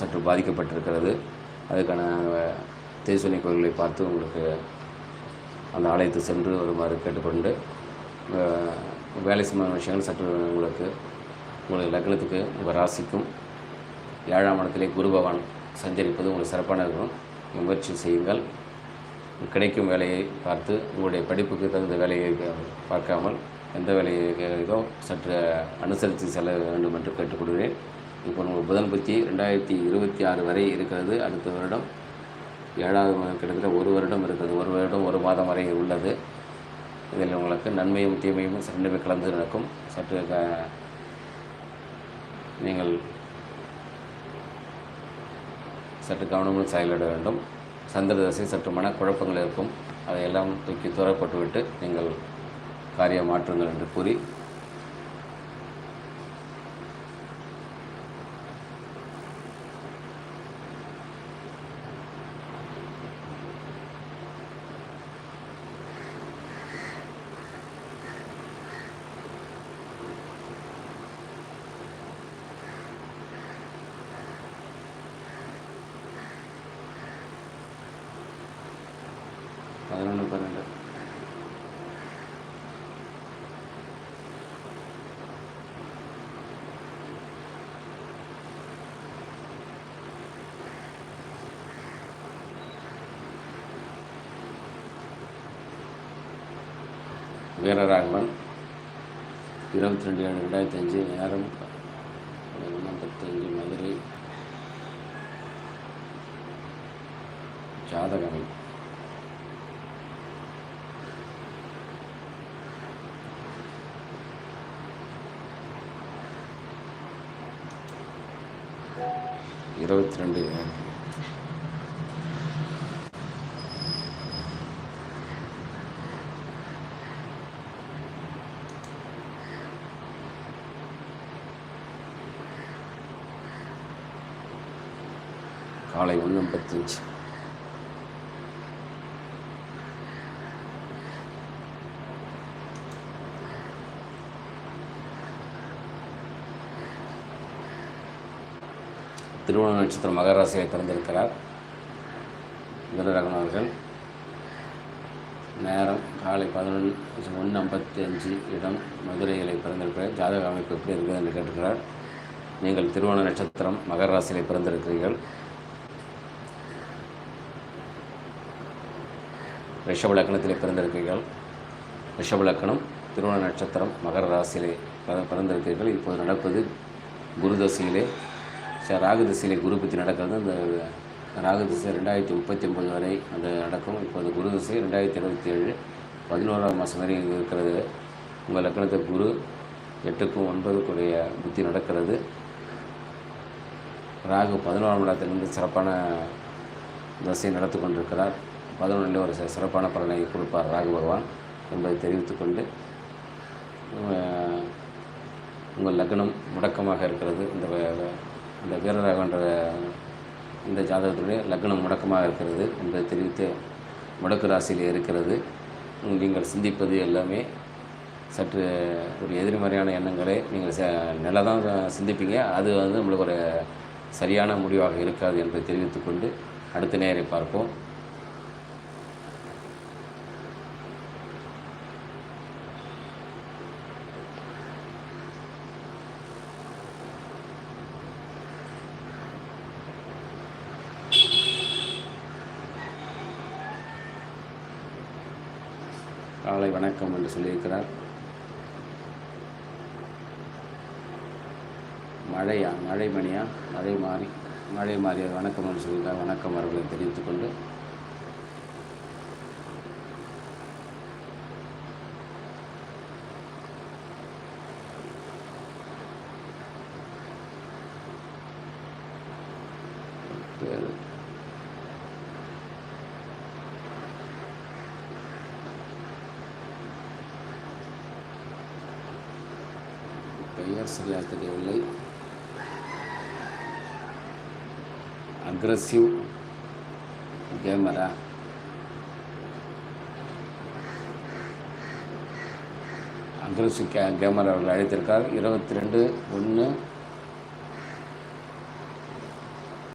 சற்று பாதிக்கப்பட்டிருக்கிறது. அதுக்கான தேசுவனை கோயில்களை பார்த்து உங்களுக்கு அந்த ஆலயத்துக்கு சென்று வருமாறு கேட்டுக்கொண்டு வேலை சம்பந்தமான விஷயங்கள் சற்று உங்களுக்கு உங்களுடைய லக்னத்துக்கு உங்கள் ராசிக்கும் ஏழாம் இடத்திலே குரு பகவான் சஞ்சரிப்பது உங்களுக்கு சிறப்பான இருக்கும். முயற்சி செய்யுங்கள். கிடைக்கும் வேலையை பார்த்து உங்களுடைய படிப்புக்கு தகுந்த வேலையை பார்க்காமல் எந்த வேலையை கிடைக்குதோ சற்று அனுசரித்து செல்ல வேண்டும் என்று கேட்டுக்கொள்கிறேன். இப்போ உங்களுக்கு புதன் பற்றி ரெண்டாயிரத்தி இருபத்தி ஆறு வரை இருக்கிறது. அடுத்த வருடம் ஏழாவது கிட்டத்தட்ட ஒரு வருடம் இருக்கிறது. ஒரு வருடம் ஒரு மாதம் வரை உள்ளது. இதில் உங்களுக்கு நன்மையும் தீமையும் ரெண்டுமே கலந்து நடக்கும். சற்று க- நீங்கள் சற்று கவனமும் செயலிட வேண்டும். சந்திர தசை சற்று மனக்குழப்பங்கள் இருக்கும். அதையெல்லாம் தூக்கி தூரப்பட்டுவிட்டு நீங்கள் காரியம் மாற்றுங்கள் என்று கூறி பதினொன்று பன்னெண்டு. வீரராகவன் இருபத்தி ரெண்டு ஏழு ரெண்டாயிரத்தி அஞ்சு நேரம் ஐம்பத்தஞ்சு மதுரை. ஜாதகம். இருபத்தி ரெண்டு காலை ஒன்று ஐம்பத்தஞ்சு திருவண்ண நட்சத்திரம் மகராசியை பிறந்திருக்கிறார் வீரராகவன் அவர்கள். நேரம் காலை பதினொன்று ஒன்று ஐம்பத்தி அஞ்சு இடம் மதுரைகளை பிறந்திருக்கிறார். ஜாதக அமைப்பு எப்படி இருக்குது என்று கேட்டிருக்கிறார். நீங்கள் திருவோண நட்சத்திரம் மகர ராசியிலே பிறந்திருக்கிறீர்கள். ரிஷப லக்கணத்திலே பிறந்திருக்கிறீர்கள். ரிஷப லக்கணம் திருவோண நட்சத்திரம் மகர ராசியிலே பிறந்திருக்கிறீர்கள். இப்போது நடப்பது குருதசையிலே சரி ராகு திசையிலே குரு பற்றி நடக்கிறது. அந்த ராகு திசை ரெண்டாயிரத்தி முப்பத்தி ஒம்பது வரை அந்த நடக்கும். இப்போது குரு திசை ரெண்டாயிரத்தி இருபத்தி ஏழு பதினோராம் மாதம் வரை இருக்கிறது. உங்கள் லக்கணத்தில் குரு எட்டுக்கும் ஒன்பதுக்குடைய புத்தி நடக்கிறது. ராகு பதினோராம் இடத்திலிருந்து சிறப்பான தசை நடத்தி கொண்டிருக்கிறார். பதினொன்றில் ஒரு சிறப்பான பலனை கொடுப்பார் ராகு பகவான் என்பதை தெரிவித்துக்கொண்டு உங்கள் லக்னம் முடக்கமாக இருக்கிறது. இந்த வ- வ- இந்த வீரராகன்ற இந்த ஜாதகத்துடைய லக்னம் முடக்கமாக இருக்கிறது என்பதை தெரிவித்து முடக்கு ராசியில் இருக்கிறது. நீங்கள் சிந்திப்பது எல்லாமே சற்று ஒரு எதிர்மறையான எண்ணங்களை. நீங்கள் ச நிலை தான் சிந்திப்பீங்க. அது வந்து நம்மளுக்கு ஒரு சரியான முடிவாக இருக்காது என்பதை தெரிவித்துக்கொண்டு அடுத்த நேரை பார்ப்போம். காலை வணக்கம் என்று சொல்லியிருக்கிறார். மழையா? மழை மணியா? மழை மாறி மழை மாறி வணக்கம் என்று சொல்லியிருக்கார் வணக்கம் அவர்களை தெரிவித்துக் பெயர் சரியாக தெரியவில்லை அக்ரஸிவ் கேமரா அக்ரஸிவ் கே கேமரா அவர்கள் அழைத்திருக்கார். இருபத்தி ரெண்டு ஒன்று